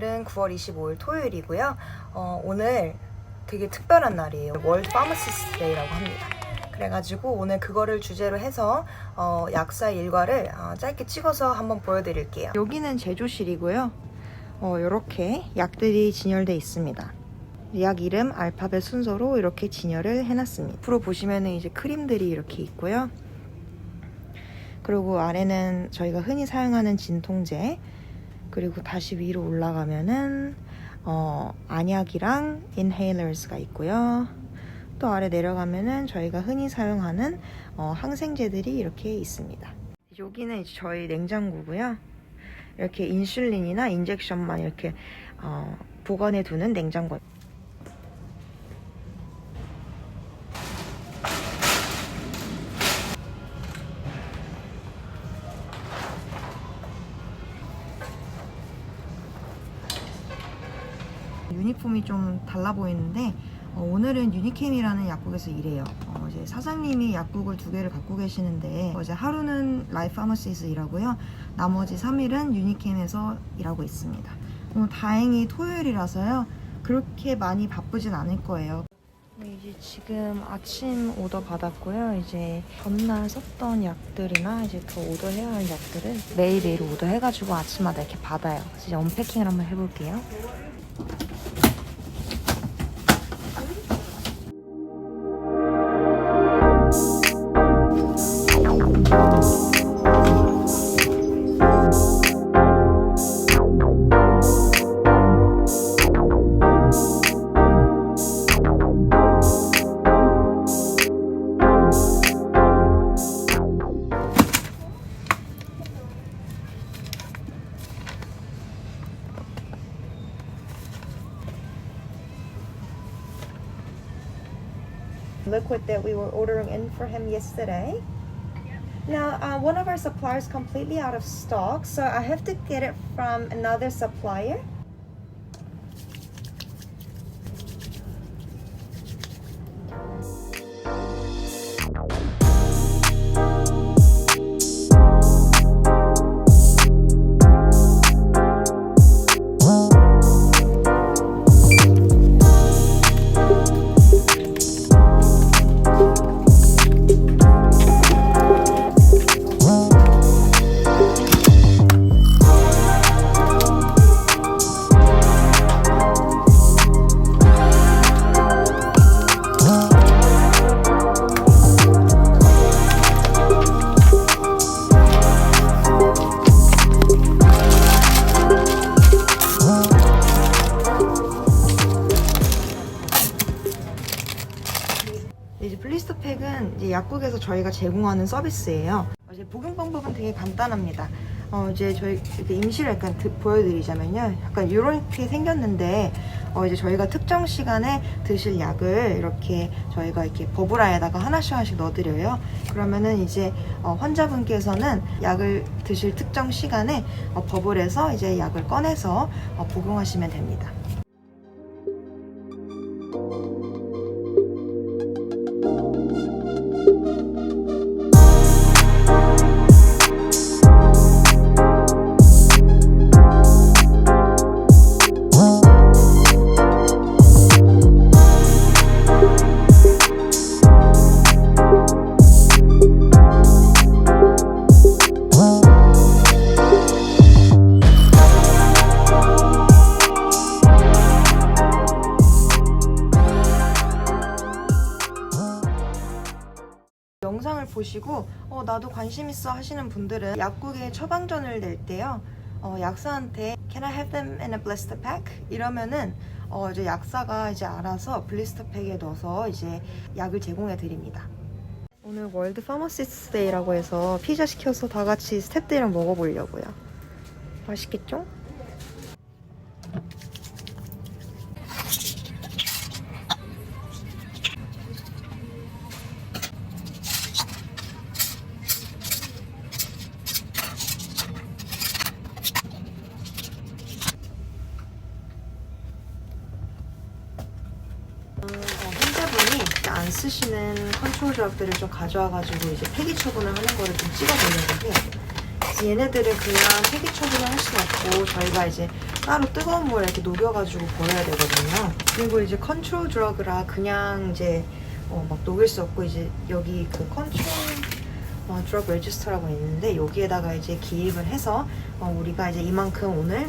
오늘은 9월 25일 토요일이고요. 어, 오늘 되게 특별한 날이에요. 월드 파머시스트 데이라고 합니다. 그래가지고 오늘 그거를 주제로 해서 어, 약사 일과를 어, 짧게 찍어서 한번 보여드릴게요. 여기는 제조실이고요. 어, 이렇게 약들이 진열돼 있습니다. 약 이름 알파벳 순서로 이렇게 진열을 해놨습니다. 앞으로 보시면은 이제 크림들이 이렇게 있고요. 그리고 아래는 저희가 흔히 사용하는 진통제, 그리고 다시 위로 올라가면은 어, 안약이랑 인헤일러스가 있고요. 또 아래 내려가면은 저희가 흔히 사용하는 어, 항생제들이 이렇게 있습니다. 여기는 저희 냉장고고요. 이렇게 인슐린이나 인젝션만 이렇게 어, 보관해 두는 냉장고. 유니폼이 좀 달라 보이는데 어, 오늘은 유니캠이라는 약국에서 일해요. 어, 이제 사장님이 약국을 두 개를 갖고 계시는데 어, 이제 하루는 라이프 파머시에서 일하고요. 나머지 3일은 유니캠에서 일하고 있습니다. 오늘 다행히 토요일이라서요. 그렇게 많이 바쁘진 않을 거예요. 네, 이제 지금 아침 오더 받았고요. 이제 전날 썼던 약들이나 이제 더 오더해야 할 약들을 매일매일 오더해가지고 아침마다 이렇게 받아요. 이제 언패킹을 한번 해볼게요. Liquid that we were ordering in for him yesterday. Now, uh, one of our suppliers completely out of stock, so I have to get it from another supplier. 이제 블리스터팩은 이제 약국에서 저희가 제공하는 서비스예요. 어, 이제 복용 방법은 되게 간단합니다. 어, 이제 저희 이렇게 임시를 약간 드- 보여드리자면요. 약간 이렇게 생겼는데, 어, 이제 저희가 특정 시간에 드실 약을 이렇게 저희가 이렇게 버블아에다가 하나씩 하나씩 넣어드려요. 그러면은 이제 어, 환자분께서는 약을 드실 특정 시간에 어, 버블에서 이제 약을 꺼내서 어, 복용하시면 됩니다. 보시고 어, 나도 관심 있어 하시는 분들은 약국에 처방전을 낼 때요. 어, 약사한테 Can I have them in a blister pack? 이러면은 어, 이제 약사가 이제 알아서 블리스터 팩에 넣어서 이제 약을 제공해 드립니다. 오늘 월드 파머시스트 데이라고 해서 피자 시켜서 다 같이 스탭들이랑 먹어보려고요. 맛있겠죠? 쓰시는 컨트롤 드랍들을 좀 가져와가지고 이제 폐기 처분을 하는 거를 좀 찍어보려고 해요. 얘네들을 그냥 폐기 처분을 할 수는 없고 저희가 이제 따로 뜨거운 물에 이렇게 녹여가지고 버려야 되거든요. 그리고 이제 컨트롤 드러그라 그냥 이제 어, 막 녹일 수 없고 이제 여기 그 컨트롤 어, 드러그 레지스터라고 있는데 여기에다가 이제 기입을 해서 어, 우리가 이제 이만큼 오늘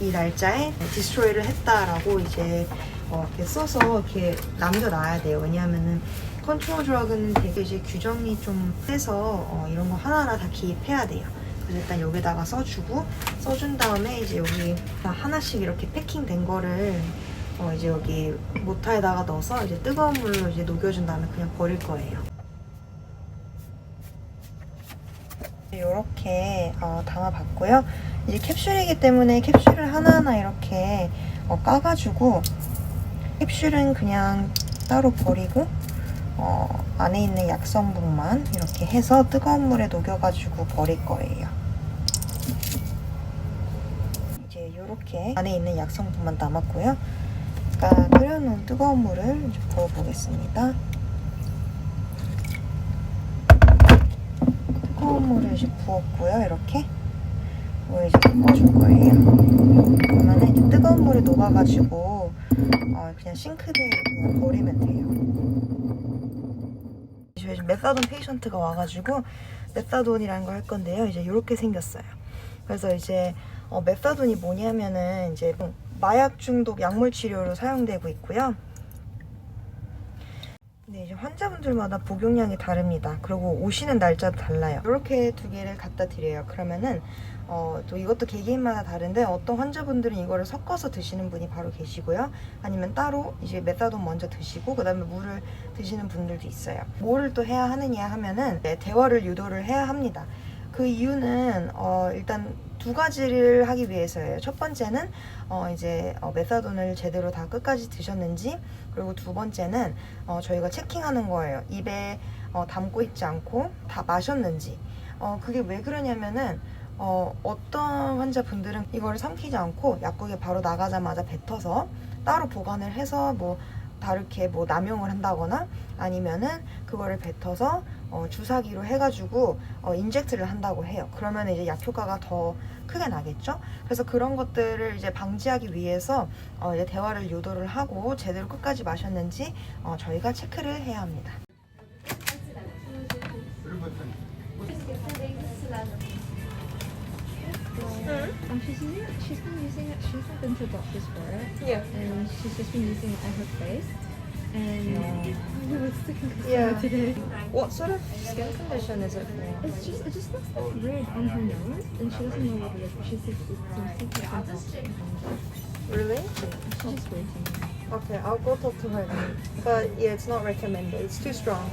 이 날짜에 디스트로이를 했다라고 이제 어, 이렇게 써서 이렇게 남겨놔야 돼요. 왜냐하면은 컨트롤 드럭은 되게 이제 규정이 좀 세서 어, 이런 거 하나하나 다 기입해야 돼요. 그래서 일단 여기다가 써주고 써준 다음에 이제 여기 다 하나씩 이렇게 패킹된 거를 어, 이제 여기 모타에다가 넣어서 이제 뜨거운 물로 이제 녹여준 다음에 그냥 버릴 거예요. 이렇게 어, 담아봤고요. 이제 캡슐이기 때문에 캡슐을 하나하나 이렇게 어, 까가지고 캡슐은 그냥 따로 버리고 어, 안에 있는 약성분만 이렇게 해서 뜨거운 물에 녹여가지고 버릴 거예요. 이제 이렇게 안에 있는 약성분만 남았고요. 아까 끓여놓은 뜨거운 물을 이제 부어보겠습니다. 뜨거운 물을 이제 부었고요. 이렇게 이걸 이제 섞어줄 거예요. 그러면 이제 뜨거운 물에 녹아가지고 어, 그냥 싱크대에 그냥 버리면 돼요. 저희 지금 메사돈 페이션트가 와가지고 메사돈이라는 걸 할 건데요. 이제 이렇게 생겼어요. 그래서 이제 어, 메사돈이 뭐냐면은 이제 마약 중독 약물 치료로 사용되고 있고요. 근데 이제 환자분들마다 복용량이 다릅니다. 그리고 오시는 날짜도 달라요. 이렇게 두 개를 갖다 드려요. 그러면은 어, 또 이것도 개개인마다 다른데 어떤 환자분들은 이거를 섞어서 드시는 분이 바로 계시고요. 아니면 따로 이제 메타돈 먼저 드시고 그다음에 물을 드시는 분들도 있어요. 뭐를 또 해야 하느냐 하면은 네, 대화를 유도를 해야 합니다. 그 이유는 어, 일단 두 가지를 하기 위해서예요. 첫 번째는 어, 이제 어, 메사돈을 제대로 다 끝까지 드셨는지 그리고 두 번째는 어, 저희가 체킹하는 거예요. 입에 어, 담고 있지 않고 다 마셨는지. 어, 그게 왜 그러냐면은 어, 어떤 환자분들은 이거를 삼키지 않고 약국에 바로 나가자마자 뱉어서 따로 보관을 해서 뭐 다르게 뭐 남용을 한다거나 아니면은 그거를 뱉어서 어, 주사기로 해가지고 어, 인젝트를 한다고 해요. 그러면 이제 약 효과가 더 크게 나겠죠. 그래서 그런 것들을 이제 방지하기 위해서 어, 이제 대화를 유도를 하고 제대로 끝까지 마셨는지 어, 저희가 체크를 해야 합니다. Um, she's using, she's been using it. She's not been to doctors for it. Yeah. And she's just been using it at her face. And we were sticking to Yeah. today. What sort of skin condition is it for? It's just it just looks like red on her nose, and she doesn't know what it is. She says it's something. Really? She's just waiting. Okay, I'll go talk to her then. But yeah, it's not recommended. It's too strong.